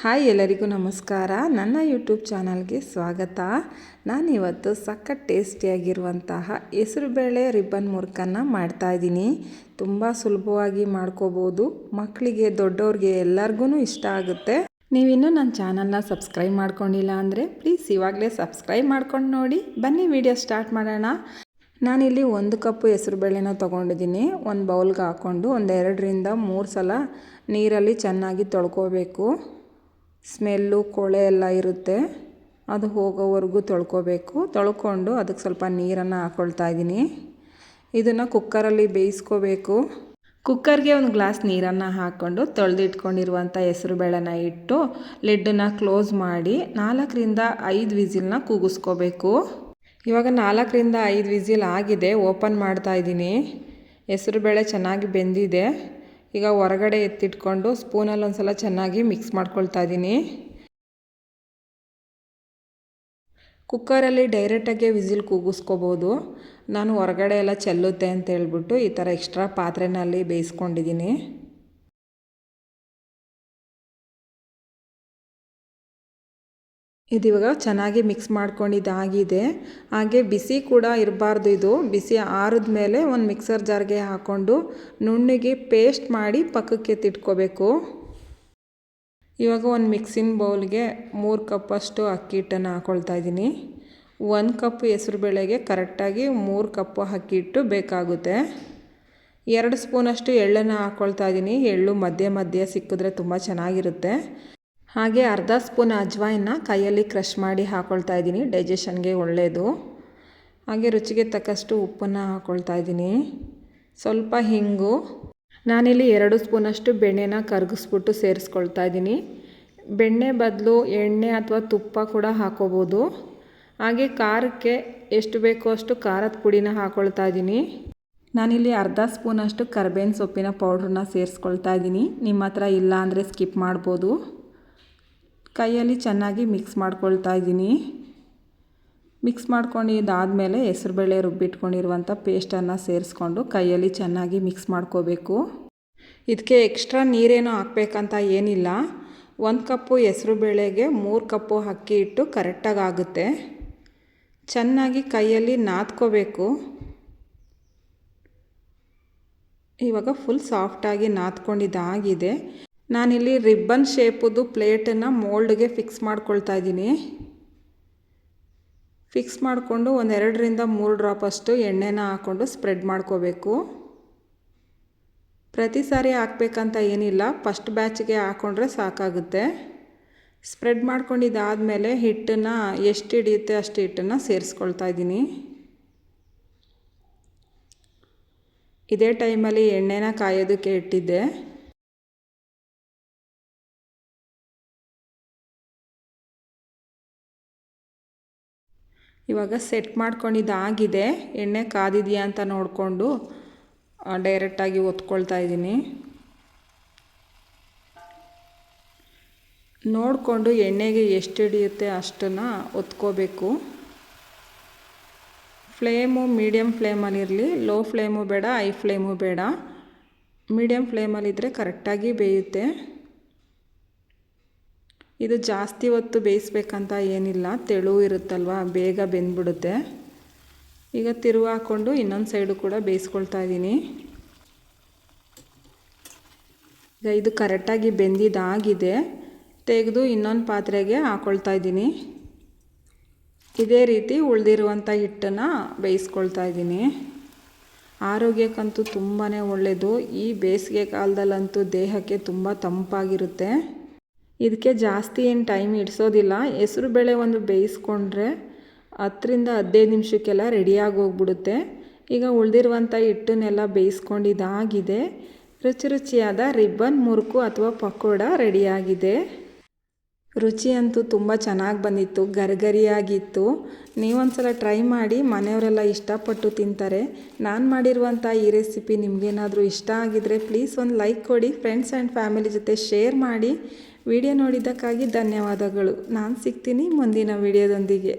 Hi ಎಲ್ಲರಿಗೂ ನಮಸ್ಕಾರ. ನನ್ನ ಯೂಟ್ಯೂಬ್ ಚಾನಲ್ಗೆ ಸ್ವಾಗತ. ನಾನಿವತ್ತು ಸಖತ್ ಟೇಸ್ಟಿಯಾಗಿರುವಂತಹ ಹೆಸರುಬೇಳೆ ರಿಬ್ಬನ್ ಮುರ್ಕನ್ನು ಮಾಡ್ತಾಯಿದ್ದೀನಿ ತುಂಬ ಸುಲಭವಾಗಿ ಮಾಡ್ಕೋಬೋದು. ಮಕ್ಕಳಿಗೆ, ದೊಡ್ಡವ್ರಿಗೆ ಎಲ್ಲರಿಗೂ ಇಷ್ಟ ಆಗುತ್ತೆ. ನೀವಿನ್ನೂ ನನ್ನ ಚಾನಲ್ನ ಸಬ್ಸ್ಕ್ರೈಬ್ ಮಾಡ್ಕೊಂಡಿಲ್ಲ ಅಂದರೆ ಪ್ಲೀಸ್ ಇವಾಗಲೇ ಸಬ್ಸ್ಕ್ರೈಬ್ ಮಾಡ್ಕೊಂಡು ನೋಡಿ. ಬನ್ನಿ ವಿಡಿಯೋ ಸ್ಟಾರ್ಟ್ ಮಾಡೋಣ. ನಾನಿಲ್ಲಿ ಒಂದು ಕಪ್ಪು ಹೆಸರುಬೇಳೆನ ತೊಗೊಂಡಿದ್ದೀನಿ. ಒಂದು ಬೌಲ್ಗೆ ಹಾಕ್ಕೊಂಡು ಒಂದು ಎರಡರಿಂದ ಮೂರು ಸಲ ನೀರಲ್ಲಿ ಚೆನ್ನಾಗಿ ತೊಳ್ಕೊಬೇಕು. ಸ್ಮೆಲ್ಲು, ಕೊಳೆ ಎಲ್ಲ ಇರುತ್ತೆ. ಅದು ಹೋಗೋವರೆಗೂ ತೊಳ್ಕೊಬೇಕು. ತೊಳ್ಕೊಂಡು ಅದಕ್ಕೆ ಸ್ವಲ್ಪ ನೀರನ್ನು ಹಾಕ್ಕೊಳ್ತಾ ಇದ್ದೀನಿ. ಇದನ್ನು ಕುಕ್ಕರಲ್ಲಿ ಬೇಯಿಸ್ಕೋಬೇಕು. ಕುಕ್ಕರ್ಗೆ ಒಂದು ಗ್ಲಾಸ್ ನೀರನ್ನು ಹಾಕ್ಕೊಂಡು ತೊಳೆದಿಟ್ಕೊಂಡಿರುವಂಥ ಹೆಸರು ಬೇಳೆನ ಇಟ್ಟು ಲಿಡ್ಡನ್ನು ಕ್ಲೋಸ್ ಮಾಡಿ ನಾಲ್ಕರಿಂದ ಐದು ವಿಸಿಲ್ನ ಕೂಗಿಸ್ಕೋಬೇಕು ಇವಾಗ ನಾಲ್ಕರಿಂದ ಐದು ವಿಸಿಲ್ ಆಗಿದೆ. ಓಪನ್ ಮಾಡ್ತಾ ಇದ್ದೀನಿ. ಹೆಸರುಬೇಳೆ ಚೆನ್ನಾಗಿ ಬೆಂದಿದೆ. ಈಗ ಹೊರಗಡೆ ಎತ್ತಿಟ್ಕೊಂಡು ಸ್ಪೂನಲ್ಲಿ ಒಂದು ಸಲ ಚೆನ್ನಾಗಿ ಮಿಕ್ಸ್ ಮಾಡ್ಕೊಳ್ತಾ ಇದ್ದೀನಿ ಕುಕ್ಕರಲ್ಲಿ ಡೈರೆಕ್ಟಾಗಿ ವಿಸಿಲ್ ಕೂಗಿಸ್ಕೋಬೋದು. ನಾನು ಹೊರಗಡೆ ಎಲ್ಲ ಚೆಲ್ಲುತ್ತೆ ಅಂತ ಹೇಳ್ಬಿಟ್ಟು ಈ ಥರ ಎಕ್ಸ್ಟ್ರಾ ಪಾತ್ರೆನಲ್ಲಿ ಬೇಯಿಸ್ಕೊಂಡಿದ್ದೀನಿ ಇದಿವಾಗ ಚೆನ್ನಾಗಿ ಮಿಕ್ಸ್ ಮಾಡ್ಕೊಂಡಿದ್ದಾಗಿದೆ ಹಾಗೆ ಬಿಸಿ ಕೂಡ ಇರಬಾರ್ದು ಇದು. ಬಿಸಿ ಆರಿದ ಮೇಲೆ ಒಂದು ಮಿಕ್ಸರ್ ಜಾರ್ಗೆ ಹಾಕ್ಕೊಂಡು ನುಣ್ಣಿಗೆ ಪೇಸ್ಟ್ ಮಾಡಿ ಪಕ್ಕಕ್ಕೆ ತಿಟ್ಕೋಬೇಕು. ಇವಾಗ ಒಂದು ಮಿಕ್ಸಿಂಗ್ ಬೌಲ್ಗೆ ಮೂರು ಕಪ್ಪಷ್ಟು ಅಕ್ಕಿ ಹಿಟ್ಟನ್ನು ಹಾಕ್ಕೊಳ್ತಾ ಇದ್ದೀನಿ. ಒಂದು ಕಪ್ ಹೆಸ್ರುಬೇಳೆಗೆ ಕರೆಕ್ಟಾಗಿ ಮೂರು ಕಪ್ಪು ಅಕ್ಕಿ ಹಿಟ್ಟು ಬೇಕಾಗುತ್ತೆ. ಎರಡು ಸ್ಪೂನಷ್ಟು ಎಳ್ಳನ್ನು ಹಾಕ್ಕೊಳ್ತಾ ಇದ್ದೀನಿ. ಎಳ್ಳು ಮಧ್ಯೆ ಮಧ್ಯೆ ಸಿಕ್ಕಿದ್ರೆ ತುಂಬ ಚೆನ್ನಾಗಿರುತ್ತೆ. ಹಾಗೆ ಅರ್ಧ ಸ್ಪೂನ್ ಅಜ್ವಾಯಿನ ಕೈಯಲ್ಲಿ ಕ್ರಷ್ ಮಾಡಿ ಹಾಕ್ಕೊಳ್ತಾ ಇದ್ದೀನಿ. ಡೈಜೆಷನ್ಗೆ ಒಳ್ಳೆಯದು ಹಾಗೆ ರುಚಿಗೆ ತಕ್ಕಷ್ಟು ಉಪ್ಪನ್ನು ಹಾಕ್ಕೊಳ್ತಾ ಇದ್ದೀನಿ. ಸ್ವಲ್ಪ ಹಿಂಗು. ನಾನಿಲ್ಲಿ ಎರಡು ಸ್ಪೂನಷ್ಟು ಬೆಣ್ಣೆನ ಕರಗಿಸ್ಬಿಟ್ಟು ಸೇರಿಸ್ಕೊಳ್ತಾ ಇದ್ದೀನಿ. ಬೆಣ್ಣೆ ಬದಲು ಎಣ್ಣೆ ಅಥವಾ ತುಪ್ಪ ಕೂಡ ಹಾಕೋಬೋದು. ಹಾಗೆ ಖಾರಕ್ಕೆ ಎಷ್ಟು ಬೇಕೋ ಅಷ್ಟು ಖಾರದ ಪುಡಿನ ಹಾಕ್ಕೊಳ್ತಾ ಇದ್ದೀನಿ. ನಾನಿಲ್ಲಿ ಅರ್ಧ ಸ್ಪೂನಷ್ಟು ಕರ್ಬೇವಿನ ಸೊಪ್ಪಿನ ಪೌಡ್ರನ್ನ ಸೇರಿಸ್ಕೊಳ್ತಾ ಇದ್ದೀನಿ. ನಿಮ್ಮ ಹತ್ರ ಇಲ್ಲ ಅಂದರೆ ಸ್ಕಿಪ್ ಮಾಡ್ಬೋದು. ಕೈಯಲ್ಲಿ ಚೆನ್ನಾಗಿ ಮಿಕ್ಸ್ ಮಾಡ್ಕೊಳ್ತಾ ಇದ್ದೀನಿ. ಮಿಕ್ಸ್ ಮಾಡ್ಕೊಂಡಿದ್ದಾದಮೇಲೆ ಹೆಸರುಬೇಳೆ ರುಬ್ಬಿಟ್ಕೊಂಡಿರುವಂಥ ಪೇಸ್ಟನ್ನು ಸೇರಿಸ್ಕೊಂಡು ಕೈಯಲ್ಲಿ ಚೆನ್ನಾಗಿ ಮಿಕ್ಸ್ ಮಾಡ್ಕೋಬೇಕು. ಇದಕ್ಕೆ ಎಕ್ಸ್ಟ್ರಾ ನೀರೇನೋ ಹಾಕ್ಬೇಕಂತ ಏನಿಲ್ಲ. ಒಂದು ಕಪ್ಪು ಹೆಸರು ಬೇಳೆಗೆ ಮೂರು ಕಪ್ಪು ಅಕ್ಕಿ ಇಟ್ಟು ಕರೆಕ್ಟಾಗಿ ಆಗುತ್ತೆ. ಚೆನ್ನಾಗಿ ಕೈಯಲ್ಲಿ ನಾದ್ಕೋಬೇಕು. ಇವಾಗ ಫುಲ್ ಸಾಫ್ಟಾಗಿ ನಾದ್ಕೊಂಡಿದ್ದಾಗಿದೆ. ನಾನಿಲ್ಲಿ ರಿಬ್ಬನ್ ಶೇಪುದು ಪ್ಲೇಟನ್ನು ಮೋಲ್ಡ್ಗೆ ಫಿಕ್ಸ್ ಮಾಡ್ಕೊಳ್ತಾ ಇದ್ದೀನಿ. ಫಿಕ್ಸ್ ಮಾಡಿಕೊಂಡು ಒಂದೆರಡರಿಂದ ಮೂರು ಡ್ರಾಪ್ ಅಷ್ಟು ಎಣ್ಣೆನ ಹಾಕ್ಕೊಂಡು ಸ್ಪ್ರೆಡ್ ಮಾಡ್ಕೋಬೇಕು. ಪ್ರತಿ ಸಾರಿ ಹಾಕ್ಬೇಕಂತ ಏನಿಲ್ಲ, ಫಸ್ಟ್ ಬ್ಯಾಚ್ಗೆ ಹಾಕ್ಕೊಂಡ್ರೆ ಸಾಕಾಗುತ್ತೆ. ಸ್ಪ್ರೆಡ್ ಮಾಡ್ಕೊಂಡಿದ್ದಾದಮೇಲೆ ಹಿಟ್ಟನ್ನು ಎಷ್ಟು ಹಿಡಿಯುತ್ತೆ ಅಷ್ಟು ಹಿಟ್ಟನ್ನು ಸೇರಿಸ್ಕೊಳ್ತಾ ಇದ್ದೀನಿ. ಇದೇ ಟೈಮಲ್ಲಿ ಎಣ್ಣೆನ ಕಾಯೋದಕ್ಕೆ ಇಟ್ಟಿದ್ದೆ. ಇವಾಗ ಸೆಟ್ ಮಾಡ್ಕೊಂಡಿದ್ದಾಗಿದೆ ಎಣ್ಣೆ ಕಾದಿದೆಯಾ ಅಂತ ನೋಡಿಕೊಂಡು ಡೈರೆಕ್ಟಾಗಿ ಒತ್ಕೊಳ್ತಾ ಇದ್ದೀನಿ. ನೋಡಿಕೊಂಡು ಎಣ್ಣೆಗೆ ಎಷ್ಟು ಹಿಡಿಯುತ್ತೆ ಅಷ್ಟನ್ನು ಒತ್ಕೋಬೇಕು. ಫ್ಲೇಮು ಮೀಡಿಯಮ್ ಫ್ಲೇಮಲ್ಲಿರಲಿ ಲೋ ಫ್ಲೇಮು ಬೇಡ ಐ ಫ್ಲೇಮು ಬೇಡ. ಮೀಡಿಯಮ್ ಫ್ಲೇಮಲ್ಲಿದ್ದರೆ ಕರೆಕ್ಟಾಗಿ ಬೇಯುತ್ತೆ. ಇದು ಜಾಸ್ತಿ ಹೊತ್ತು ಬೇಯಿಸ್ಬೇಕಂತ ಏನಿಲ್ಲ, ತೆಳು ಇರುತ್ತಲ್ವ, ಬೇಗ ಬೆಂದ್ಬಿಡುತ್ತೆ. ಈಗ ತಿರುವು ಹಾಕ್ಕೊಂಡು ಇನ್ನೊಂದು ಸೈಡು ಕೂಡ ಬೇಯಿಸ್ಕೊಳ್ತಾ ಇದ್ದೀನಿ ಈಗ ಇದು ಕರೆಕ್ಟಾಗಿ ಬೆಂದಿದ್ದಾಗಿದೆ ತೆಗೆದು ಇನ್ನೊಂದು ಪಾತ್ರೆಗೆ ಹಾಕ್ಕೊಳ್ತಾ ಇದ್ದೀನಿ ಇದೇ ರೀತಿ ಉಳಿದಿರುವಂಥ ಹಿಟ್ಟನ್ನು ಬೇಯಿಸ್ಕೊಳ್ತಾ ಇದ್ದೀನಿ ಆರೋಗ್ಯಕ್ಕಂತೂ ತುಂಬಾ ಒಳ್ಳೆಯದು ಈ ಬೇಸಿಗೆ ಕಾಲದಲ್ಲಂತೂ ದೇಹಕ್ಕೆ ತುಂಬ ತಂಪಾಗಿರುತ್ತೆ. ಇದಕ್ಕೆ ಜಾಸ್ತಿ ಏನು ಟೈಮ್ ಇಡಿಸೋದಿಲ್ಲ. ಹೆಸರು ಬೇಳೆ ಒಂದು ಬೇಯಿಸ್ಕೊಂಡ್ರೆ ಹತ್ತರಿಂದ ಹದಿನೈದು ನಿಮಿಷಕ್ಕೆಲ್ಲ ರೆಡಿಯಾಗಿ ಹೋಗ್ಬಿಡುತ್ತೆ. ಈಗ ಉಳಿದಿರುವಂಥ ಹಿಟ್ಟನ್ನೆಲ್ಲ ಬೇಯಿಸ್ಕೊಂಡಿದ್ದಾಗಿದೆ ರುಚಿ ರುಚಿಯಾದ ರಿಬ್ಬನ್ ಮುರುಕು ಅಥವಾ ಪಕೋಡ ರೆಡಿಯಾಗಿದೆ ರುಚಿ ಅಂತೂ ತುಂಬ ಚೆನ್ನಾಗಿ ಬಂದಿತ್ತು, ಗರಿಗರಿಯಾಗಿತ್ತು. ನೀವೊಂದ್ಸಲ ಟ್ರೈ ಮಾಡಿ ಮನೆಯವರೆಲ್ಲ ಇಷ್ಟಪಟ್ಟು ತಿಂತಾರೆ. ನಾನು ಮಾಡಿರುವಂಥ ಈ ರೆಸಿಪಿ ನಿಮಗೇನಾದರೂ ಇಷ್ಟ ಆಗಿದರೆ ಪ್ಲೀಸ್ ಒಂದು ಲೈಕ್ ಕೊಡಿ. ಫ್ರೆಂಡ್ಸ್ ಆ್ಯಂಡ್ ಫ್ಯಾಮಿಲಿ ಜೊತೆ ಶೇರ್ ಮಾಡಿ. ವಿಡಿಯೋ ನೋಡಿದ್ದಕ್ಕಾಗಿ ಧನ್ಯವಾದಗಳು. ನಾನು ಸಿಗ್ತೀನಿ ಮುಂದಿನ ವಿಡಿಯೋದೊಂದಿಗೆ.